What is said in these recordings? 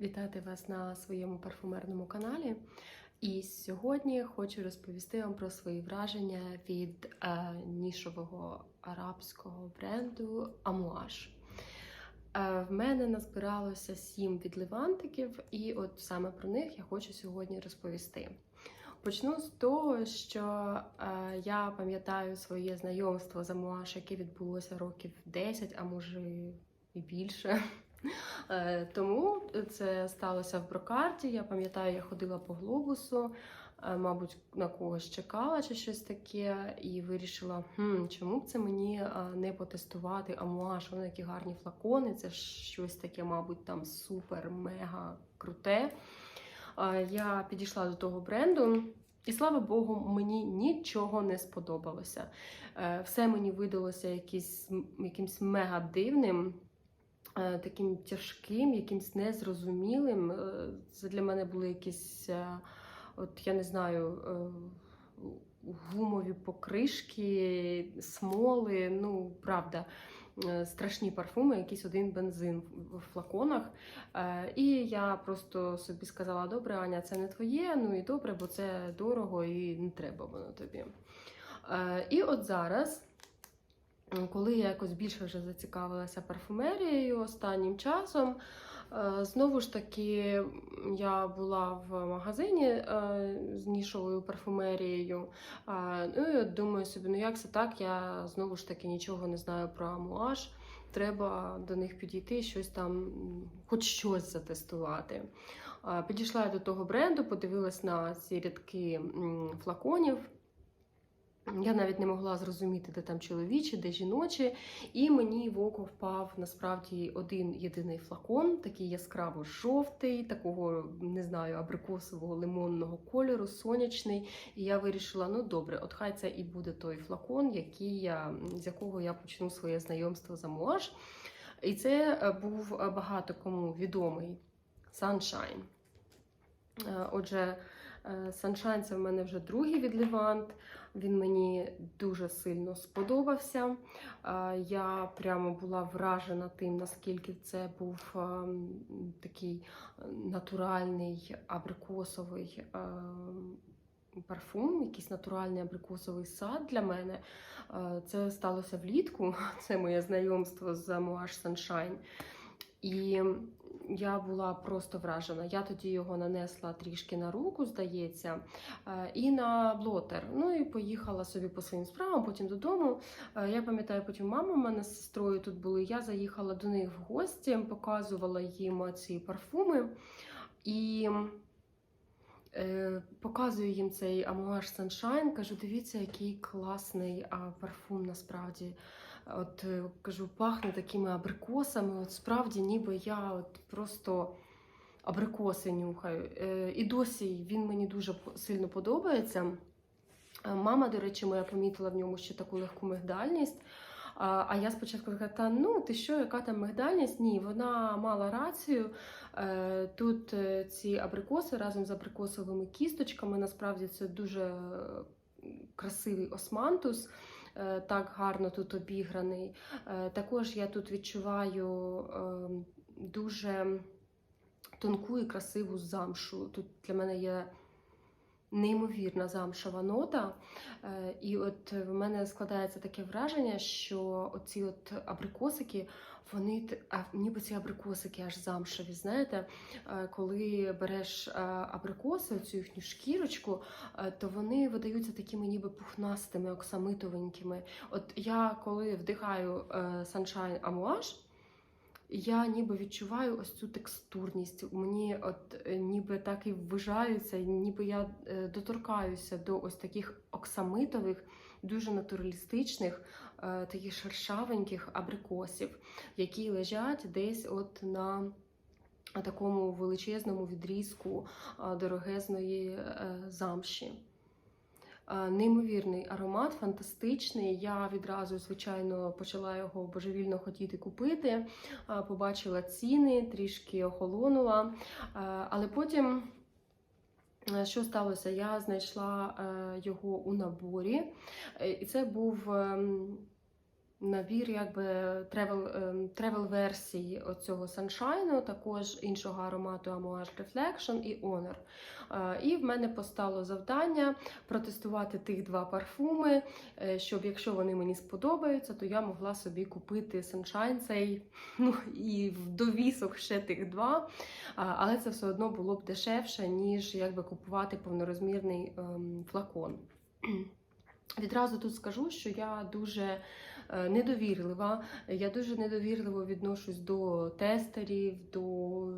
вітати вас на своєму парфумерному каналі. І сьогодні хочу розповісти вам про свої враження від е, нішового арабського бренду Amouage. Е, в мене назбиралося сім відливантиків, і от саме про них я хочу сьогодні розповісти. Почну з того, що е, я пам'ятаю своє знайомство з Amouage, яке відбулося років 10, а може і більше. Е, Тому це сталося в брокарті. Я пам'ятаю, я ходила по глобусу, е, мабуть, на когось чекала чи щось таке, і вирішила, хм, чому б це мені е, не потестувати амуаш, вони які гарні флакони, це щось таке, мабуть, там супер, мега круте. Е, Я підійшла до того бренду. І слава Богу, мені нічого не сподобалося. Е, Все мені видалося якийсь, якимсь мега дивним е, таким тяжким, якимсь незрозумілим. Е, Це для мене були якісь, е, от я не знаю, е, гумові покришки, смоли. Ну, правда, е, страшні парфуми, якийсь один бензин в- флаконах. Е, І я просто собі сказала: добре, Аня, це не твоє, ну і добре, бо це дорого і не треба воно тобі. Е, І от зараз. М, Коли я якось більше вже зацікавилася парфумерією останнім часом, е, знову ж таки я була в магазині е, з нішовою парфумерією. е, Ну і думаю собі, ну як це так? Я знову ж таки нічого не знаю про амуаж. Треба до них підійти, щось там, хоч щось затестувати. Е, Підійшла я до того бренду, подивилась на ці рядки флаконів. Я навіть не могла зрозуміти, де там чоловічі, де жіночі. І мені в око впав насправді один єдиний флакон, такий яскраво жовтий, такого не знаю, абрикосового лимонного кольору, сонячний. І я вирішила: ну добре, от хай це і буде той флакон, який я, з якого я почну своє знайомство з Амуаж. І це е, був е, багато кому відомий Sunshine. Е, Отже, Sunshine це в мене вже другий відливант. Він мені дуже сильно сподобався. Е, Я прямо була вражена тим, наскільки це був ем, такий е, натуральний абрикосовий парфум, якийсь натуральний абрикосовий сад для мене. Е, Це сталося влітку. Це моє знайомство з Amouage Sunshine. І я була просто вражена. Я тоді його нанесла трішки на руку, здається, е, і на блотер. Ну і поїхала собі по своїм справам, потім додому. Е, Я пам'ятаю, потім мама в мене з сестрою тут були. Я заїхала до них в гості, показувала їм ці парфуми. І е, показую їм цей Amouage Sunshine. Кажу, дивіться, який класний а, парфум насправді. От е, кажу, пахне такими абрикосами. От справді, ніби я от просто абрикоси нюхаю. Е, І досі він мені дуже сильно подобається. Е, Мама, до речі, моя помітила в ньому ще таку легку мигдальність. А я спочатку така, та ну ти що, яка там мигдальність? Ні, вона мала рацію. Тут ці абрикоси разом з абрикосовими кісточками. Насправді це дуже красивий османтус. Е, Так гарно тут обіграний. Е, Також я тут відчуваю е, дуже тонку і красиву замшу. Тут для мене є неймовірна замшова нота. Е, І от в мене складається таке враження, що оці от абрикосики, вони ніби ці абрикосики аж замшеві. Знаєте, Е, коли береш е, абрикоси, цю їхню шкірочку, то вони видаються такими ніби пухнастими, оксамитовенькими. От я коли вдихаю Sunshine Amouage, я ніби відчуваю ось цю текстурність. Мені от е, ніби так і ввижаються, ніби я е, доторкаюся до ось таких оксамитових, дуже натуралістичних, е, таких шершавеньких абрикосів, які лежать десь от на такому величезному відрізку дорогезної замші. Неймовірний аромат, фантастичний. Я відразу, звичайно, почала його божевільно хотіти купити. Побачила ціни, трішки охолонула. Але потім, е, що сталося? Я знайшла е, його у наборі, Е, і це був ем, набір якби тревел, ем, оцього Sunshine, також іншого аромату Amouage Reflection і Honor. Е, І в мене постало завдання протестувати тих два парфуми, е, щоб якщо вони мені сподобаються, то я могла собі купити Sunshine цей ну, і в довісок ще тих два. А, Але це все одно було б дешевше, ніж якби купувати повнорозмірний ем, флакон. Відразу тут скажу, що я дуже е, недовірлива. Я дуже недовірливо відношусь до тестерів, до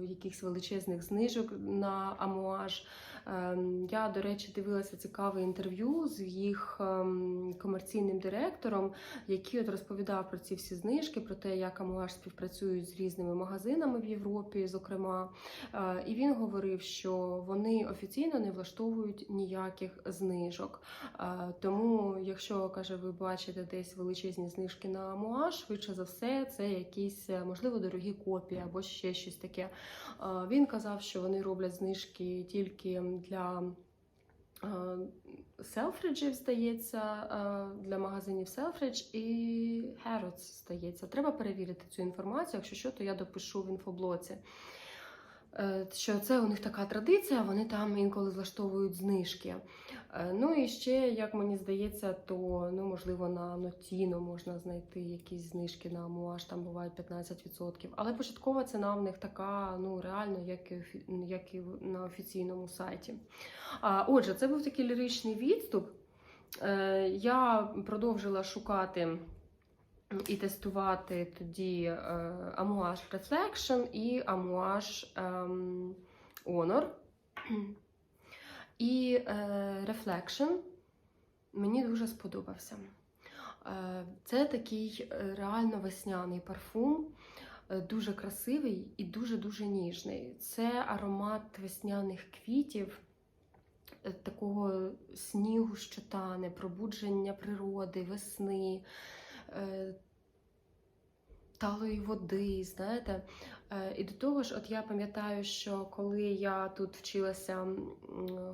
якихось величезних знижок на амуаж. Ем, Я, до речі, дивилася цікаве інтерв'ю з їх ем, комерційним директором, який от розповідав про ці всі знижки, про те, як амуаж співпрацюють з різними магазинами в Європі, зокрема. Е, І він говорив, що вони офіційно не влаштовують ніяких знижок. Е, Тому, якщо каже, ви бачите десь величезні знижки на амуаж, швидше за все, це якісь е, можливо дорогі копії або ще щось таке. Е, Він казав, що вони роблять знижки тільки для. Селфриджів, здається, е, для магазинів Selfridge і Harrods, здається. Треба перевірити цю інформацію. Якщо що, то я допишу в інфоблоці. Е, Що це у них така традиція, вони там інколи влаштовують знижки. Е, Ну і ще, як мені здається, то ну, можливо на Нотіно можна знайти якісь знижки на Амуаж, там бувають 15%. Але початкова ціна в них така, ну реально, як і, як і на офіційному сайті. А, Отже, це був такий ліричний відступ. Е, Я продовжила шукати і тестувати тоді е, Amouage Reflection і Amouage ем, Honor. І е, Reflection мені дуже сподобався. Е, Це такий е, реально весняний парфум, е, дуже красивий і дуже-дуже ніжний. Це аромат весняних квітів, такого снігу, що тане, пробудження природи, весни. Е, Талої води, знаєте. Е, І до того ж, от я пам'ятаю, що коли я тут вчилася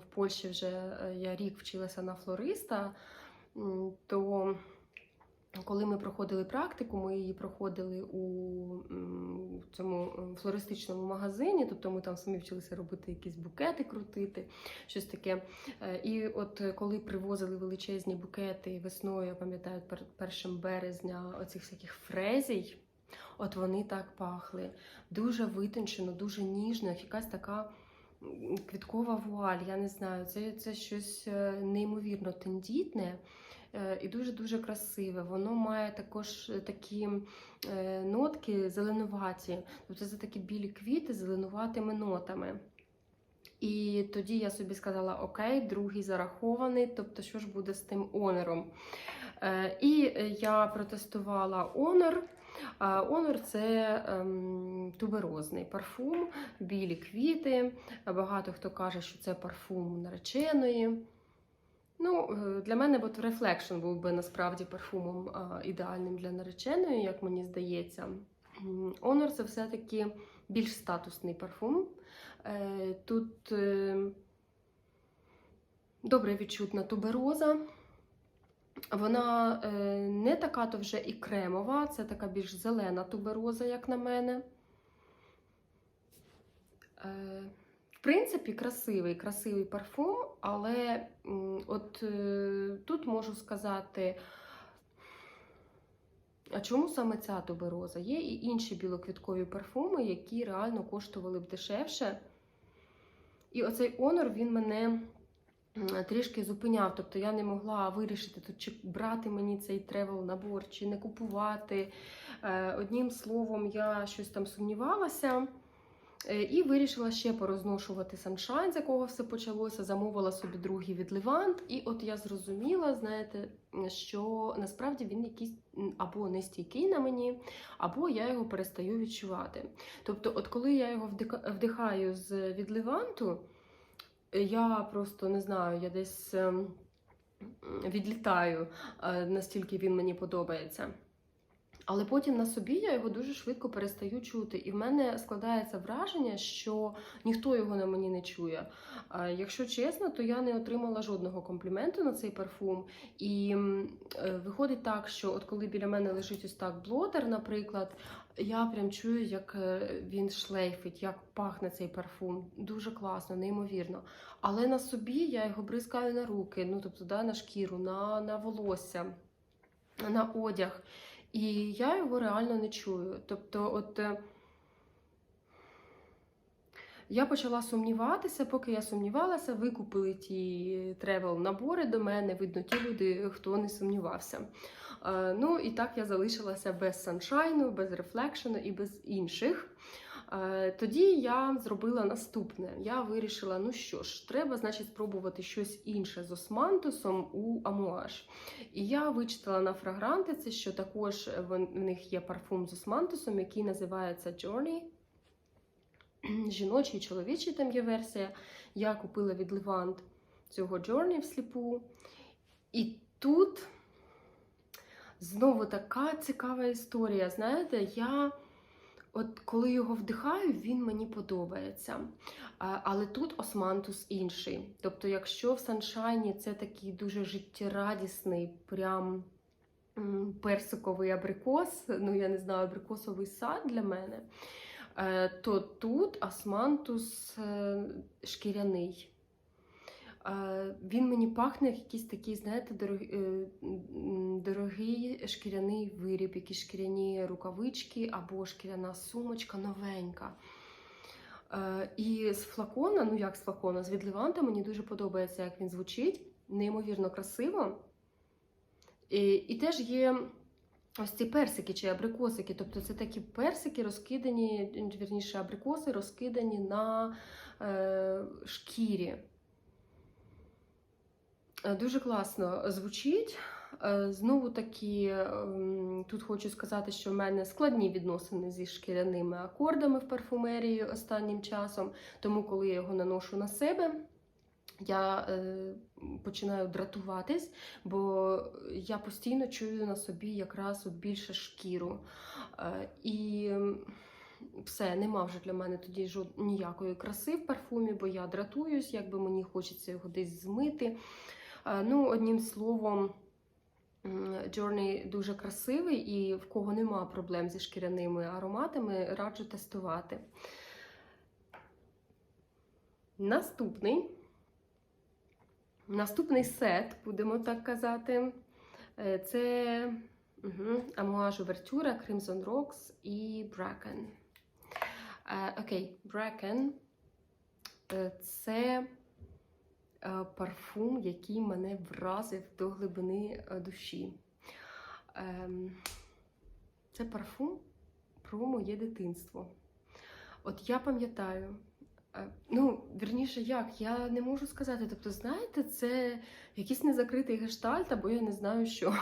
в Польщі, вже е, я рік вчилася на флориста, то коли ми проходили практику, ми її проходили у цьому флористичному магазині, тобто ми там самі вчилися робити якісь букети, крутити, щось таке. Е, І от е, коли привозили величезні букети весною, я пам'ятаю, перед 1 березня оцих всяких фрезій, от вони так пахли. Дуже витончено, дуже ніжно, якась така квіткова вуаль, я не знаю, це, це щось е, неймовірно тендітне е, і дуже-дуже красиве. Воно має також е, такі е, нотки зеленуваті, тобто це такі білі квіти з зеленуватими нотами. І тоді я собі сказала: Окей, другий зарахований, тобто, що ж буде з тим онором? Е, І е, я протестувала онор. А Онор це ем, туберозний парфум, білі квіти. Багато хто каже, що це парфум нареченої. Ну, е, для мене от Reflection був би насправді парфумом ідеальним для нареченої, як мені здається. Honor це все-таки більш статусний парфум. Е, Тут е, добре відчутна тубероза. Вона не така то вже і кремова, це така більш зелена тубероза, як на мене. В принципі, красивий, красивий парфум, але от е, тут можу сказати, а чому саме ця тубероза? Є і інші білоквіткові парфуми, які реально коштували б дешевше. І оцей онор він мене трішки зупиняв. Тобто я не могла вирішити, тут, чи брати мені цей тревел набор, чи не купувати. Е, Одним словом, я щось там сумнівалася. Е, І вирішила ще порозношувати саншайн, з якого все почалося. Замовила собі другий від Левант. І от я зрозуміла, знаєте, що насправді він якийсь або нестійкий на мені, або я його перестаю відчувати. Тобто, от коли я його вдихаю з від Леванту, е, я просто не знаю, я десь ем, відлітаю, е, настільки він мені подобається. Але потім на собі я його дуже швидко перестаю чути. І в мене складається враження, що ніхто його на мені не чує. Якщо чесно, то я не отримала жодного компліменту на цей парфум. І е, виходить так, що от коли біля мене лежить ось так блотер, наприклад, я прям чую, як е, він шлейфить, як пахне цей парфум. Дуже класно, неймовірно. Але на собі я його бризкаю на руки, ну тобто да, на шкіру, на, на волосся, на одяг. І я його реально не чую. Тобто, от е, я почала сумніватися, поки я сумнівалася, викупили ті тревел набори до мене. Видно, ті люди, хто не сумнівався. Е, Ну і так я залишилася без саншайну, без рефлекшену і без інших. Е, Тоді я зробила наступне. Я вирішила: ну що ж, треба, значить, спробувати щось інше з османтусом у амуаж. І я вичитала на фрагрантиці, що також в них є парфум з османтусом, який називається Journey. Жіночий чоловічий там є версія. Я купила від Levant цього Journey всліпу. І тут знову така цікава історія. Знаєте, я. От коли його вдихаю, він мені подобається. Але тут османтус інший. Тобто, якщо в саншайні це такий дуже життєрадісний, прям персиковий абрикос, ну я не знаю, абрикосовий сад для мене, е, то тут османтус е, шкіряний. Е, Він мені пахне як якийсь такий, знаєте, дорогий, дорогий шкіряний виріб, якісь шкіряні рукавички або шкіряна сумочка новенька. Е, І з флакона, ну як з флакона, з від Леванта мені дуже подобається, як він звучить, неймовірно красиво. І, і теж є ось ці персики чи абрикосики. Тобто це такі персики розкидані, вірніше, абрикоси розкидані на е, шкірі. Е, Дуже класно звучить. Е, Знову таки, ем, тут хочу сказати, що в мене складні відносини зі шкіряними акордами в парфумерії останнім часом. Тому, коли я його наношу на себе, я е, починаю дратуватись, бо я постійно чую на собі якраз от більше шкіру. Е, і все, нема вже для мене тоді жод... ніякої краси в парфумі, бо я дратуюсь, якби мені хочеться його десь змити. Ну, одним словом, Journey дуже красивий і в кого нема проблем зі шкіряними ароматами, раджу тестувати. Наступний. Наступний сет, будемо так казати, е, це Amouage Ouverture, Crimson Rocks і Bracken. Е, Окей, Bracken е, це парфум, який мене вразив до глибини е, душі. Ем, Це парфум про моє дитинство. От я пам'ятаю, е, ну, вірніше, як, я не можу сказати. Тобто, знаєте, це якийсь незакритий гештальт, або я не знаю що.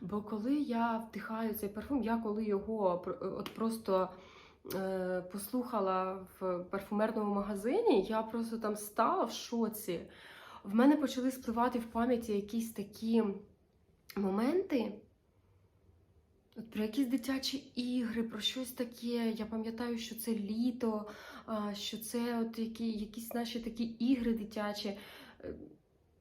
Бо коли я вдихаю цей парфум, я коли його от просто е, послухала в парфумерному магазині, я просто там стала в шоці. В мене почали спливати в пам'яті якісь такі моменти. От про якісь дитячі ігри, про щось таке. Я пам'ятаю, що це літо, що це от які, якісь наші такі ігри дитячі.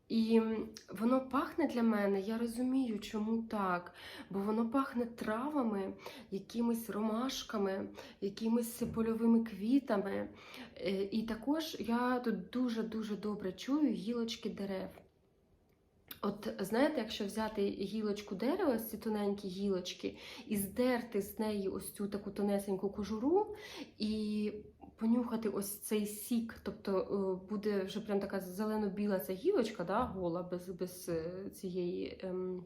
І воно пахне для мене, я розумію, чому так. Бо воно пахне травами, якимись ромашками, якимись польовими квітами. Е, І також я тут дуже-дуже добре чую гілочки дерев. От знаєте, якщо взяти гілочку дерева, ось ці тоненькі гілочки, і здерти з неї ось цю таку тонесеньку кожуру, і понюхати ось цей сік, тобто е, буде вже прям така зелено-біла ця гілочка, да, гола, без, без е, цієї ем,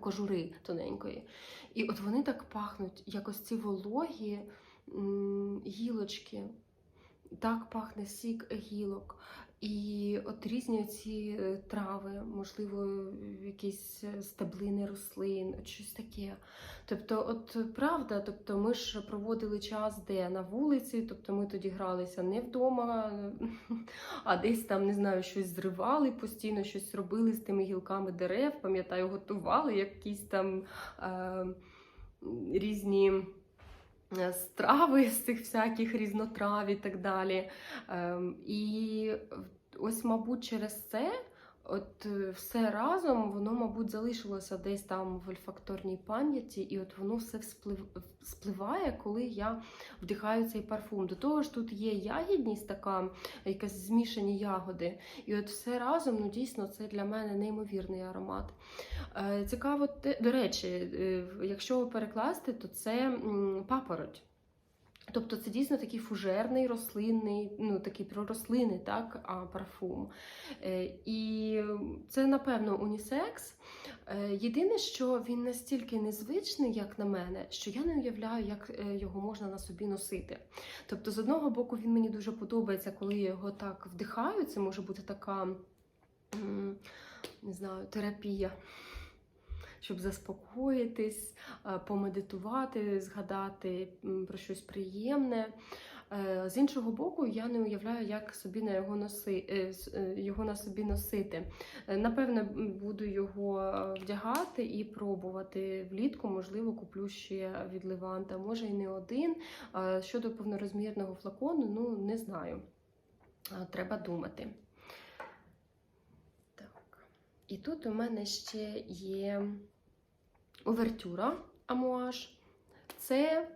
кожури тоненької. І от вони так пахнуть, як ось ці вологі м, гілочки. Так пахне сік гілок. І от різні ці е, трави, можливо, якісь е, стеблини рослин, щось таке. Тобто, от правда, тобто ми ж проводили час де на вулиці, тобто ми тоді гралися не вдома, а десь там, не знаю, щось зривали постійно, щось робили з тими гілками дерев, пам'ятаю, готували якісь там. Е- різні страви з цих всяких різнотрав і так далі. Ем, І ось, мабуть, через це. От е, все разом, воно, мабуть, залишилося десь там в ольфакторній пам'яті, і от воно все спливає, коли я вдихаю цей парфум. До того ж, тут є ягідність, така, якась змішані ягоди. І от все разом, ну дійсно, це для мене неймовірний аромат. Е, Цікаво, до речі, е, якщо перекласти, то це папороть. Тобто це дійсно такий фужерний, рослинний, ну такий про рослини, так, а, парфум. Е, І це, напевно, унісекс. Е, Єдине, що він настільки незвичний, як на мене, що я не уявляю, як е, його можна на собі носити. Тобто, з одного боку, він мені дуже подобається, коли я його так вдихаю. Це може бути така, не знаю, терапія. Щоб заспокоїтись, е, помедитувати, згадати про щось приємне. Е, З іншого боку, я не уявляю, як собі на його носи, е, його на собі носити. Напевне, буду його вдягати і пробувати влітку. Можливо, куплю ще від Леванта, може і не один. Щодо повнорозмірного флакону, ну не знаю. Треба думати. І тут у мене ще є овертюра Амуаж. Це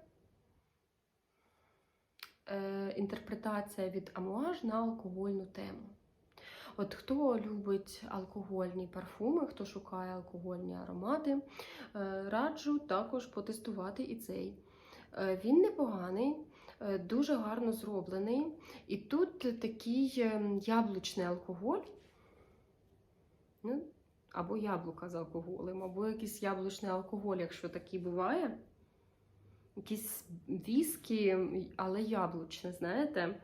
е, інтерпретація від Амуаж на алкогольну тему. От хто любить алкогольні парфуми, хто шукає алкогольні аромати, е, раджу також потестувати і цей. Е, Він непоганий, е, дуже гарно зроблений. І тут такий е, яблучний алкоголь. Ну, або яблука з алкоголем, або якийсь яблучний алкоголь, якщо такий буває. Якісь віскі, але яблучне, знаєте.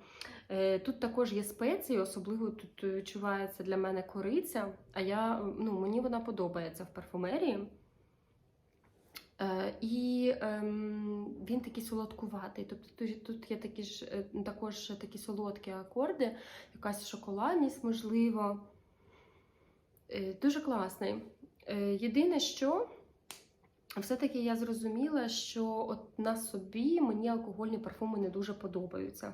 Е, Тут також є спеції, особливо тут відчувається для мене кориця, а я, ну, мені вона подобається в парфумерії. Е, І ем, він такий солодкуватий. Тобто тут, є такі ж, е, також такі солодкі акорди, якась шоколадність, можливо. Е, Дуже класний. Е, Єдине, що все-таки я зрозуміла, що от на собі мені алкогольні парфуми не дуже подобаються.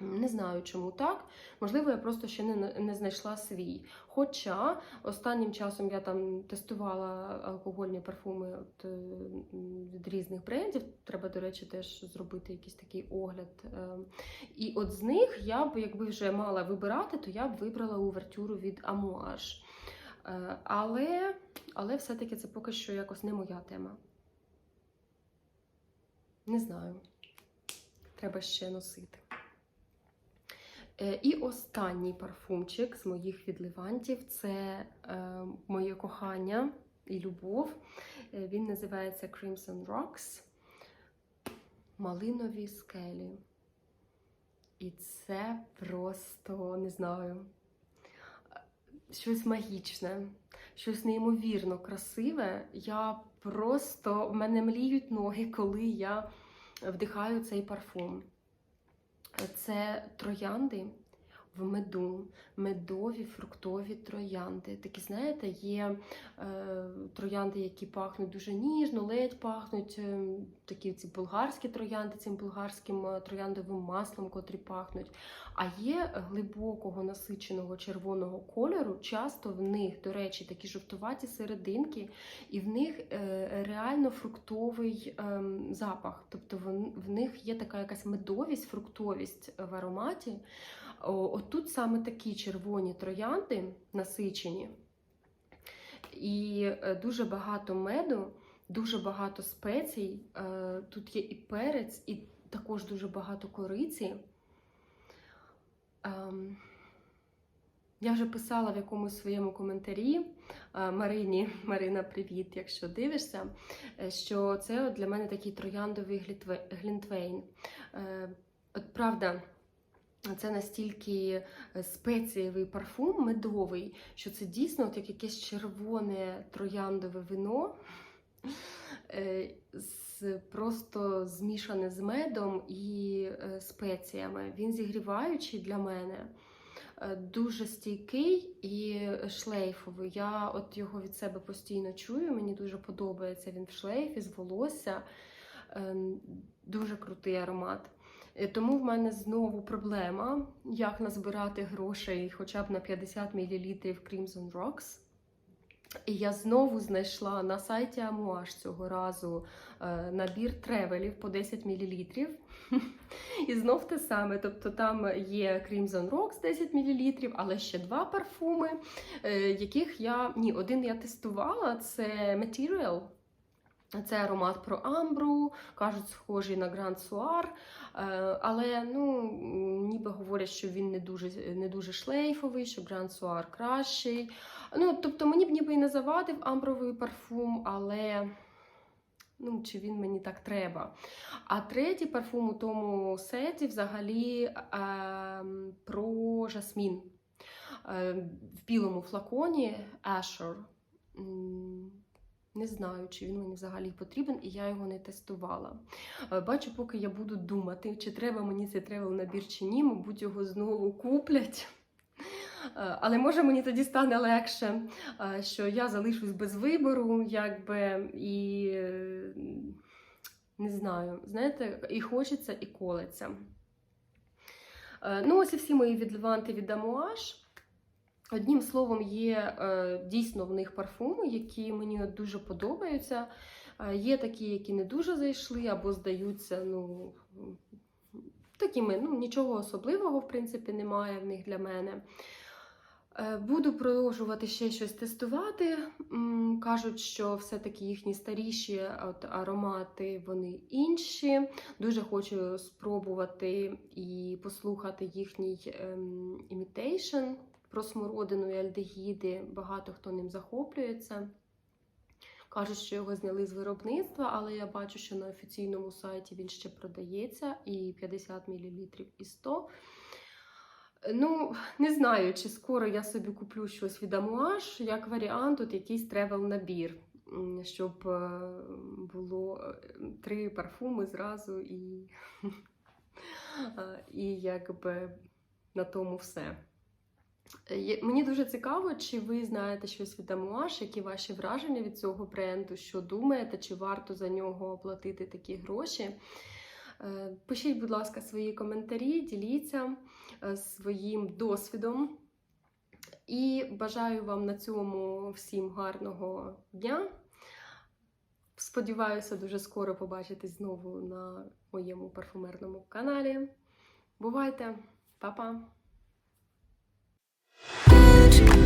Не знаю, чому так. Можливо, я просто ще не, не знайшла свій. Хоча останнім часом я там тестувала алкогольні парфуми от, е, від різних брендів. Треба, до речі, теж зробити якийсь такий огляд. Е, І от з них я б, якби вже мала вибирати, то я б вибрала увертюру від Amouage. Е, Але, але все-таки це поки що якось не моя тема. Не знаю. Треба ще носити. Е, І останній парфумчик з моїх відливантів це е, моє кохання і любов. Він називається Crimson Rocks. Малинові скелі. І це просто не знаю. Щось магічне, щось неймовірно красиве. Я просто в мене мліють ноги, коли я вдихаю цей парфум. Це троянди в меду, медові фруктові троянди. Такі, знаєте, є е, троянди, які пахнуть дуже ніжно, ледь пахнуть. е, такі ці болгарські троянди, цим болгарським е, трояндовим маслом, котрі пахнуть. А є глибокого насиченого червоного кольору. Часто в них, до речі, такі жовтуваті серединки, і в них е, реально фруктовий ем, запах. Тобто вон- в них є така якась медовість, фруктовість в ароматі. О, Отут саме такі червоні троянди насичені, і е, дуже багато меду, дуже багато спецій. Е, Тут є і перець, і також дуже багато кориці. Ем, Я вже писала в якомусь своєму коментарі е, Марині, Марина, привіт, якщо дивишся, е, що це для мене такий трояндовий глінтвейн. Е, От правда, це настільки е, спецієвий парфум медовий, що це дійсно от як якесь червоне трояндове вино. е, просто змішане з медом і е, спеціями. Він зігріваючий для мене. дуже стійкий і шлейфовий. Я от його від себе постійно чую. Мені дуже подобається він в шлейфі з волосся. Ем, Дуже крутий аромат. Е, Тому в мене знову проблема, як назбирати грошей хоча б на 50 мл Crimson Rocks. І я знову знайшла на сайті Амуаш цього разу е, набір тревелів по 10 мл. І знов те саме. Тобто там є Crimson Rocks 10 мл, але ще два парфуми, е, яких я ні, один я тестувала. Це Material. Це аромат про амбру, кажуть, схожий на Grand Soir, е, але ну, ніби говорять, що він не дуже, не дуже шлейфовий, що Grand Soir кращий. Ну, тобто мені б ніби і не завадив амбровий парфум, але ну, чи він мені так треба. А третій парфум у тому сеті взагалі е, про жасмін. Е, в білому флаконі Asher. Не знаю, чи він мені взагалі потрібен, і я його не тестувала. Е, Бачу, поки я буду думати, чи треба мені цей тревел набір чи ні, мабуть, його знову куплять. Е, Але може мені тоді стане легше, е, що я залишусь без вибору, якби і не знаю, знаєте, і хочеться, і колеться. Ну, ось і всі мої відливанти від Амуаш. Одним словом, є е, дійсно в них парфуми, які мені дуже подобаються. Е, є такі, які не дуже зайшли, або здаються, ну, такими, ну, нічого особливого, в принципі, немає в них для мене. Е, Буду продовжувати ще щось тестувати. Кажуть, що все-таки їхні старіші от, аромати вони інші. Дуже хочу спробувати і послухати їхній ем, імітейшн про смородину і альдегіди. Багато хто ним захоплюється. Кажуть, що його зняли з виробництва, але я бачу, що на офіційному сайті він ще продається і 50 мл і 100 Ну, не знаю, чи скоро я собі куплю щось від Амуаш, як варіант, от якийсь тревел-набір, щоб е, було е, три парфуми зразу і, е, і якби на тому все. Мені дуже цікаво, чи ви знаєте щось від Амуаш, які ваші враження від цього бренду, що думаєте, чи варто за нього оплатити такі гроші. Е, Пишіть, будь ласка, свої коментарі, діліться е, своїм досвідом. І бажаю вам на цьому всім гарного дня. Сподіваюся, дуже скоро побачитись знову на моєму парфумерному каналі. Бувайте, Па-па! you.